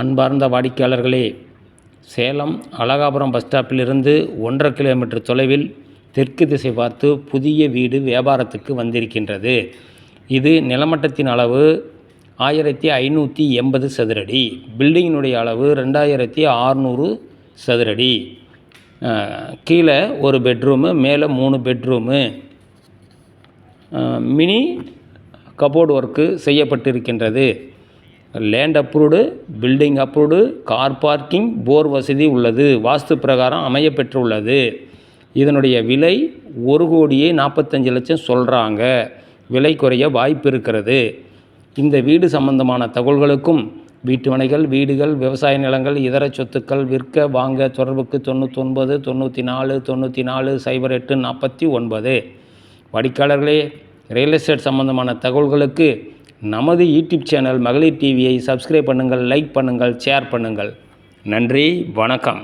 அன்பார்ந்த வாடிக்கையாளர்களே சேலம் அழகாபுரம் பஸ் ஸ்டாப்பிலிருந்து ஒன்றரை கிலோமீட்டர் தொலைவில் தெற்கு திசை பார்த்து புதிய வீடு வியாபாரத்துக்கு வந்திருக்கின்றது. இது நிலமட்டத்தின் அளவு ஆயிரத்தி ஐநூற்றி எண்பது சதுரடி பில்டிங்கினுடைய அளவு ரெண்டாயிரத்தி ஆறுநூறு சதுரடி. கீழே ஒரு பெட்ரூமு மேலே மூணு பெட்ரூமு. மினி கபோர்டு ஒர்க்கு செய்யப்பட்டிருக்கின்றது. Land approved building approved car parking bore வசதி உள்ளது. வாஸ்து பிரகாரம் அமையப்பெற்றுள்ளது இதனுடைய விலை ஒரு கோடியே நாற்பத்தஞ்சு லட்சம் சொல்கிறாங்க விலை குறைய வாய்ப்பு இருக்கிறது. இந்த வீடு சம்பந்தமான தகவல்களுக்கும் வீட்டு மனைகள் வீடுகள் விவசாய நிலங்கள் இதர சொத்துக்கள் விற்க வாங்க தொடர்புக்கு தொண்ணூத்தொன்பது தொண்ணூற்றி நாலு தொண்ணூற்றி நாலு சைபர் எட்டு நாற்பத்தி ஒன்பது. வாடிக்கையாளர்களே ரியல் எஸ்டேட் சம்பந்தமான தகவல்களுக்கு நமது யூடியூப் சேனல் மகளிர் டிவியை சப்ஸ்கிரைப் பண்ணுங்கள் லைக் பண்ணுங்கள் ஷேர் பண்ணுங்கள். நன்றி வணக்கம்.